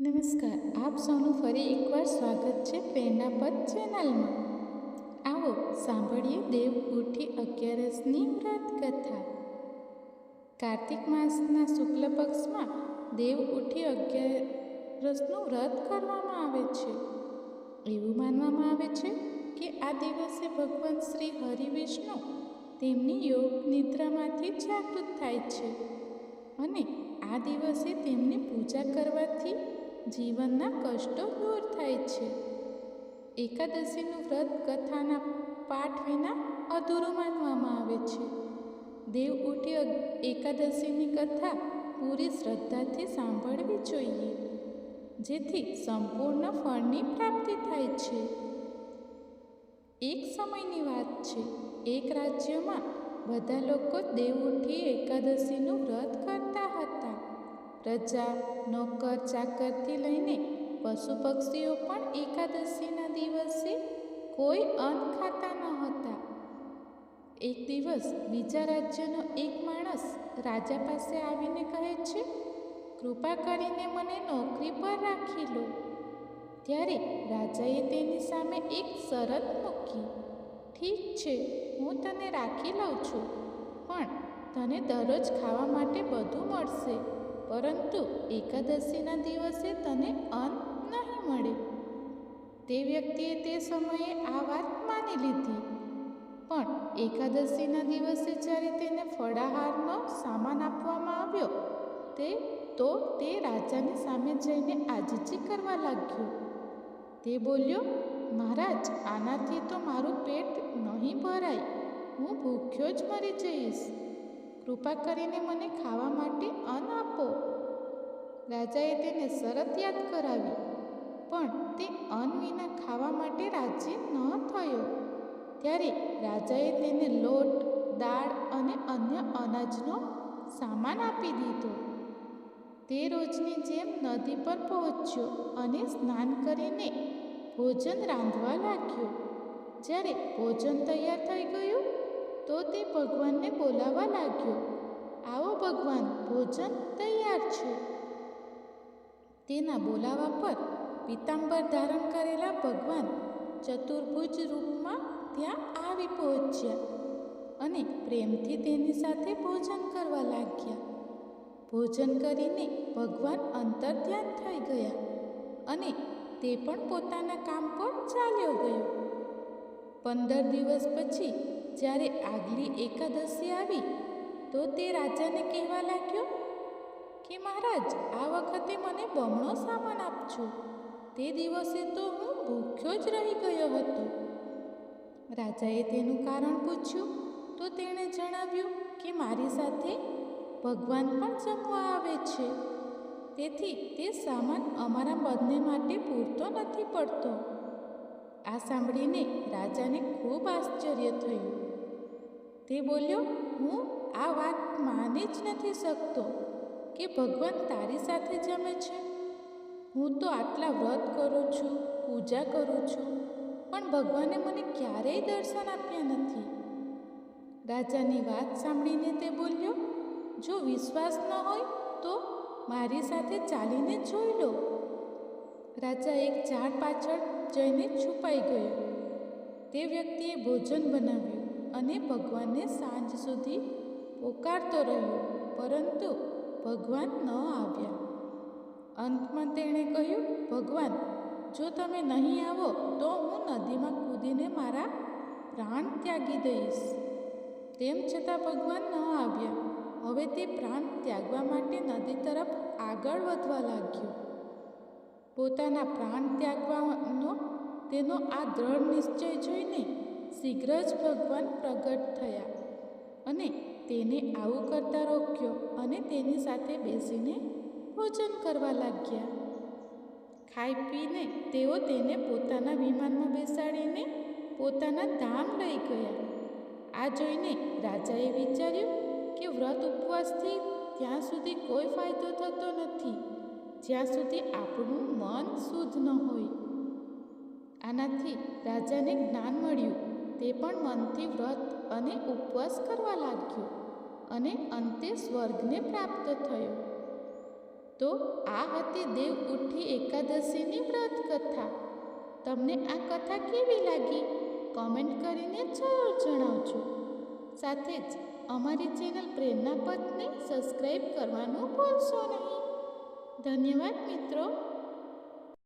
નમસ્કાર, આપ સૌનું ફરી એકવાર સ્વાગત છે પ્રેરણાપદ ચેનલમાં. આવો, સાંભળીએ દેવ ઉઠી અગિયારસની વ્રત કથા કાર્તિક માસના શુક્લ પક્ષમાં દેવ ઉઠી અગિયારસનું વ્રત કરવામાં આવે છે. એવું માનવામાં આવે છે કે આ દિવસે ભગવાન શ્રી હરિવિષ્ણુ તેમની યોગ નિદ્રામાંથી જાગૃત થાય છે. અને આ દિવસે તેમની પૂજા કરવાથી જીવનના કષ્ટો દૂર થાય છે. એકાદશીનું વ્રત કથાના પાઠ વિના અધૂરું માનવામાં આવે છે. દેવ ઉઠી એકાદશીની કથા પૂરી શ્રદ્ધાથી સાંભળવી જોઈએ, જેથી સંપૂર્ણ ફળની પ્રાપ્તિ થાય છે. એક સમયની વાત છે, એક રાજ્યમાં બધા લોકો દેવ ઉઠી એકાદશીનું વ્રત કરતા હતા. પ્રજા નોકર, ચાકરથી લઈને પશુ પક્ષીઓ પણ એકાદશીના દિવસે કોઈ અન્ન ખાતા ન હતા. એક દિવસ બીજા રાજ્યનો એક માણસ રાજા પાસે આવીને કહે છે, કૃપા કરીને મને નોકરી પર રાખી લો. ત્યારે રાજાએ તેની સામે એક શરત મૂકી, ઠીક છે, હું તને રાખી લઉં છું, પણ તને દરરોજ ખાવા માટે બધું મળશે. પરંતુ એકાદશીના દિવસે તને અન્ન નહીં મળે. તે વ્યક્તિએ તે સમયે આ વાત માની લીધી. પણ એકાદશીના દિવસે જ્યારે તેને ફળાહારનો સામાન આપવામાં આવ્યો, તે તો તે રાજાની સામે જઈને આજીજી કરવા લાગ્યો. તે બોલ્યો, મહારાજ, આનાથી તો મારું પેટ નહીં ભરાય. હું ભૂખ્યો જ મરી જઈશ. કૃપા કરીને મને ખાવા માટે અન્ન આપો. રાજાએ તેને શરત યાદ કરાવી, પણ તે અન્ન વિના ખાવા માટે રાજી ન થયો. ત્યારે રાજાએ તેને લોટ, દાળ અને અન્ય અનાજનો સામાન આપી દીધો. તે રોજની જેમ નદી પર પહોંચ્યો અને સ્નાન કરીને ભોજન રાંધવા લાગ્યો. જ્યારે ભોજન તૈયાર થઈ ગયું તો તે ભગવાનને બોલાવવા લાગ્યો. આવો ભગવાન, ભોજન તૈયાર છે. તેના બોલાવા પર પિતાંબર ધારણ કરેલા ભગવાન ચતુર્ભુજ રૂપમાં ત્યાં આવી પહોંચ્યા અને પ્રેમથી તેની સાથે ભોજન કરવા લાગ્યા. ભોજન કરીને ભગવાન અંતર ધ્યાન થઈ ગયા અને તે પણ પોતાના કામ પર ચાલ્યો ગયો. પંદર દિવસ પછી જ્યારે આગલી એકાદશી આવી, તો તે રાજાને કહેવા લાગ્યો કે મહારાજ, આ વખતે મને બમણો સામાન આપજો. તે દિવસે તો હું ભૂખ્યો જ રહી ગયો હતો. રાજાએ તેનું કારણ પૂછ્યું, તો તેણે જણાવ્યું કે મારી સાથે ભગવાન પણ જમવા આવે છે. તેથી તે સામાન અમારા બંને માટે પૂરતો નથી પડતો. આ સાંભળીને રાજાને ખૂબ આશ્ચર્ય થયું. તે બોલ્યો, હું આ વાત માની જ નથી શકતો કે ભગવાન તારી સાથે જમે છે. હું તો આટલા વ્રત કરું છું, પૂજા કરું છું, પણ ભગવાને મને ક્યારેય દર્શન આપ્યા નથી. રાજાની વાત સાંભળીને તે બોલ્યો, જો વિશ્વાસ ન હોય તો મારી સાથે ચાલીને જોઈ લો. રાજા એક ઝાડ પાછળ જઈને છુપાઈ ગયો. તે વ્યક્તિએ ભોજન બનાવ્યું. અને ભગવાનને સાંજ સુધી પોકારતો રહ્યો, પરંતુ ભગવાન ન આવ્યા. અંતમાં તેણે કહ્યું, ભગવાન, જો તમે નહીં આવો, તો હું નદીમાં કૂદીને મારા પ્રાણ ત્યાગી દઈશ. તેમ છતાં ભગવાન ન આવ્યા. હવે તે પ્રાણ ત્યાગવા માટે નદી તરફ આગળ વધવા લાગ્યો. પોતાના પ્રાણ ત્યાગવાનો તેનો આ દ્રઢ નિશ્ચય જોઈને શીઘ્ર જ ભગવાન પ્રગટ થયા અને તેને આવું કરતા રોક્યો અને તેની સાથે બેસીને ભોજન કરવા લાગ્યા. ખાઈ પીને તેઓ તેને પોતાના વિમાનમાં બેસાડીને પોતાના ધામ લઈ ગયા. આ જોઈને રાજાએ વિચાર્યું કે વ્રત ઉપવાસથી ત્યાં સુધી કોઈ ફાયદો થતો નથી, જ્યાં સુધી આપણું મન શુદ્ધ ન હોય. આનાથી રાજાને જ્ઞાન મળ્યું તે પણ મનથી વ્રત અને ઉપવાસ કરવા લાગ્યો અને અંતે સ્વર્ગને પ્રાપ્ત થયો. તો આ હતી દેવ ઉઠી એકાદશીની વ્રત કથા. તમને આ કથા કેવી લાગી? કોમેન્ટ કરીને જરૂર જણાવજો. સાથે જ અમારી ચેનલ પ્રેરણા પથને સબસ્ક્રાઈબ કરવાનું ભૂલશો નહીં. ધન્યવાદ મિત્રો.